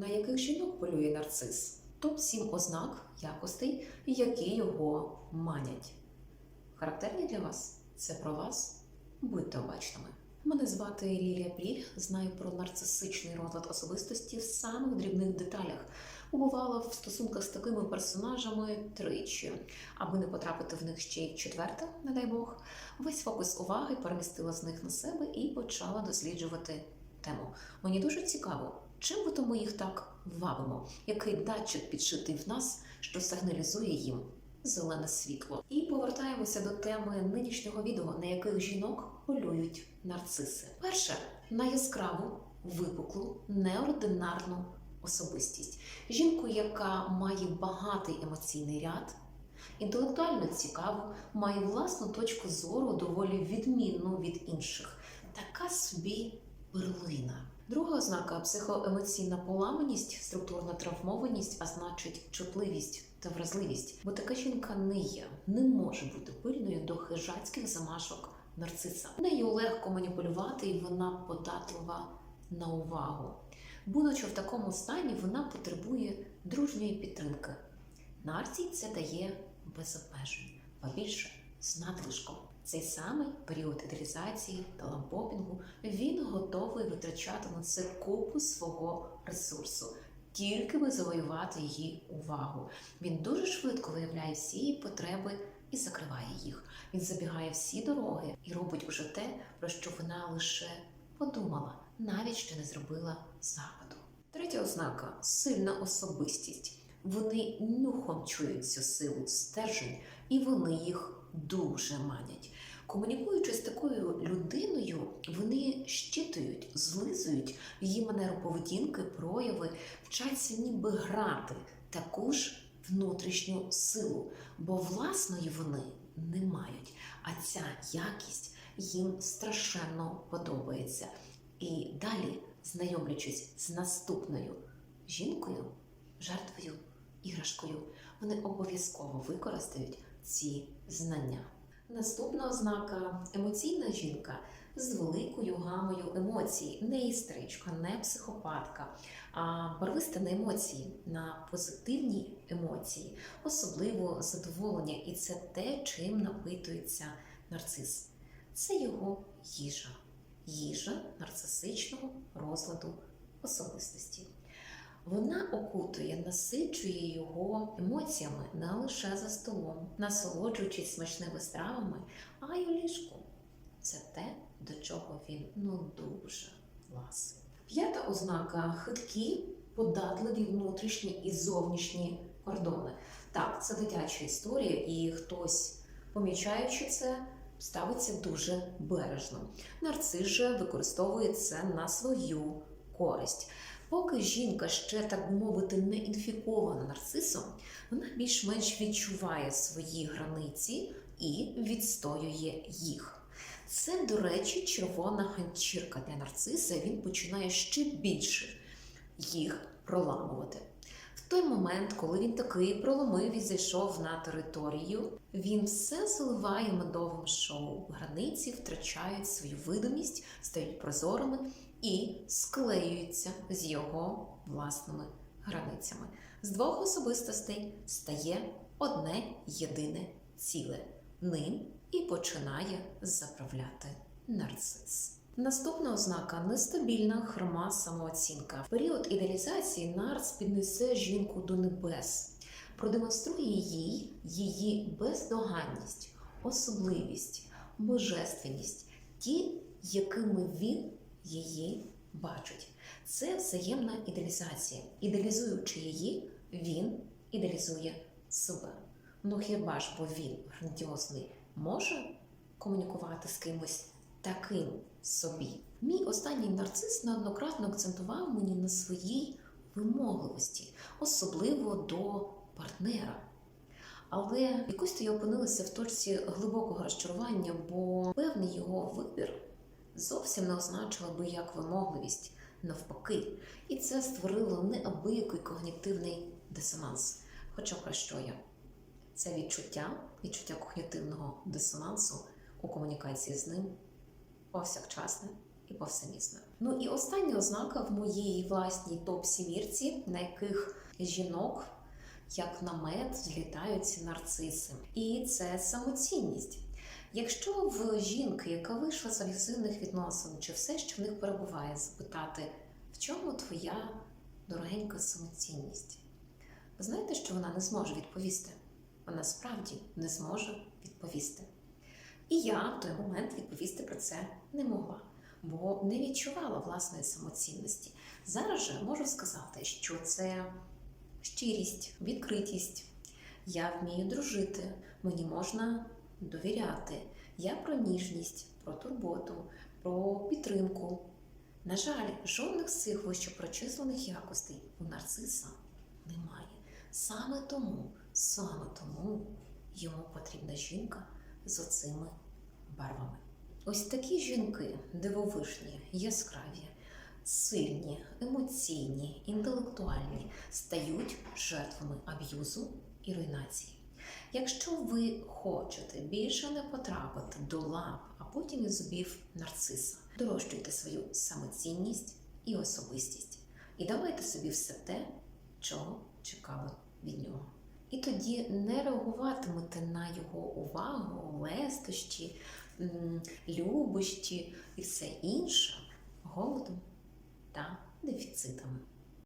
На яких жінок полює нарцис? Топ 7 ознак якостей, які його манять. Характерні для вас? Це про вас? Будьте обачними. Мене звати Лілія Пріль. Знаю про нарцисичний розлад особистості в самих дрібних деталях. Побувала в стосунках з такими персонажами тричі. Аби не потрапити в них ще й четверте, не дай Бог, весь фокус уваги перемістила з них на себе і почала досліджувати тему. Мені дуже цікаво, чим ви тому їх так вабимо, який датчик підшитий в нас, що сигналізує їм зелене світло. І повертаємося до теми нинішнього відео, на яких жінок полюють нарциси. Перше на яскраву, випуклу, неординарну особистість. Жінку, яка має багатий емоційний ряд, інтелектуально цікаву, має власну точку зору, доволі відмінну від інших. Така собі перлина. Друга ознака психоемоційна поламаність, структурна травмованість, а значить чутливість та вразливість. Бо така жінка не є, не може бути пильною до хижацьких замашок нарциса. Нею легко маніпулювати, і вона податлива на увагу. Будучи в такому стані, вона потребує дружньої підтримки. Нарцій це дає без обмежень, а більше з надлишком. Цей самий період ідеалізації та лампопінгу він готовий витрачати на це купу свого ресурсу, тільки би завоювати її увагу. Він дуже швидко виявляє всі її потреби і закриває їх. Він забігає всі дороги і робить уже те, про що вона лише подумала, навіть ще не зробила запиту. Третя ознака сильна особистість. Вони нюхом чують цю силу, стержень, і вони їх дуже манять. Комунікуючи з такою людиною, вони щитують, злизують її манеру поведінки, прояви, вчаться ніби грати таку ж внутрішню силу, бо власної вони не мають. А ця якість їм страшенно подобається. І далі, знайомлячись з наступною жінкою, жертвою, іграшкою, вони обов'язково використають ці знання. Наступна ознака емоційна жінка з великою гамою емоцій, не істеричка, не психопатка, а барвиста на емоції, на позитивні емоції, особливо задоволення, і це те, чим напитується нарцис. Це його їжа, їжа нарцисичного розладу особистості. Вона окутує, насичує його емоціями не лише за столом, насолоджуючись смачними стравами, а й у ліжку. Це те, до чого він ну дуже ласий. П'ята ознака хиткі, податливі внутрішні і зовнішні кордони. Так, це дитяча історія, і хтось, помічаючи це, ставиться дуже бережно. Нарцис же використовує це на свою користь. Поки жінка ще, так би мовити, не інфікована нарцисом, вона більш-менш відчуває свої границі і відстоює їх. Це, до речі, червона ганчірка для нарциса. Він починає ще більше їх проламувати. Той момент, коли він такий проломив і зайшов на територію, він все заливає медовим шоу. Границі втрачають свою видимість, стають прозорими і склеюються з його власними границями. З двох особистостей стає одне єдине ціле. Ним і починає заправляти нарцис. Наступна ознака нестабільна хрома самооцінка. В період ідеалізації нарц піднесе жінку до небес, продемонструє їй її бездоганність, особливість, божественність, ті, якими він її бачить. Це взаємна ідеалізація. Ідеалізуючи її, він ідеалізує себе. Ну хіба ж бо він грандіозний може комунікувати з кимось таким собі? Мій останній нарцис неоднократно акцентував мені на своїй вимогливості, особливо до партнера. Але якось то я опинилася в точці глибокого розчарування, бо певний його вибір зовсім не означила би як вимогливість, навпаки, і це створило неабиякий когнітивний дисонанс. Хоча про що я? Це відчуття, відчуття когнітивного дисонансу у комунікації з ним повсякчасне і повсемісною. Ну і остання ознака в моїй власній топ-сімірці, на яких жінок, як намет, злітаються нарциси. І це самоцінність. Якщо в жінки, яка вийшла з агресивних відносин, чи все, що в них перебуває, запитати, в чому твоя дорогенька самоцінність, ви знаєте, що вона не зможе відповісти. Вона справді не зможе відповісти. І я в той момент відповісти про це не могла, бо не відчувала власної самоцінності. Зараз же можу сказати, що це щирість, відкритість. Я вмію дружити, мені можна довіряти. Я про ніжність, про турботу, про підтримку. На жаль, жодних з цих вищепрочислених якостей у нарциса немає. Саме тому, саме тому йому потрібна жінка з оцими барвами. Ось такі жінки дивовижні, яскраві, сильні, емоційні, інтелектуальні стають жертвами аб'юзу і руйнації. Якщо ви хочете більше не потрапити до лап, а потім і зубів нарциса, дорожчуйте свою самоцінність і особистість. І давайте собі все те, чого чекали від нього. Тоді не реагуватимете на його увагу, лестощі, любощі і все інше голодом та дефіцитами.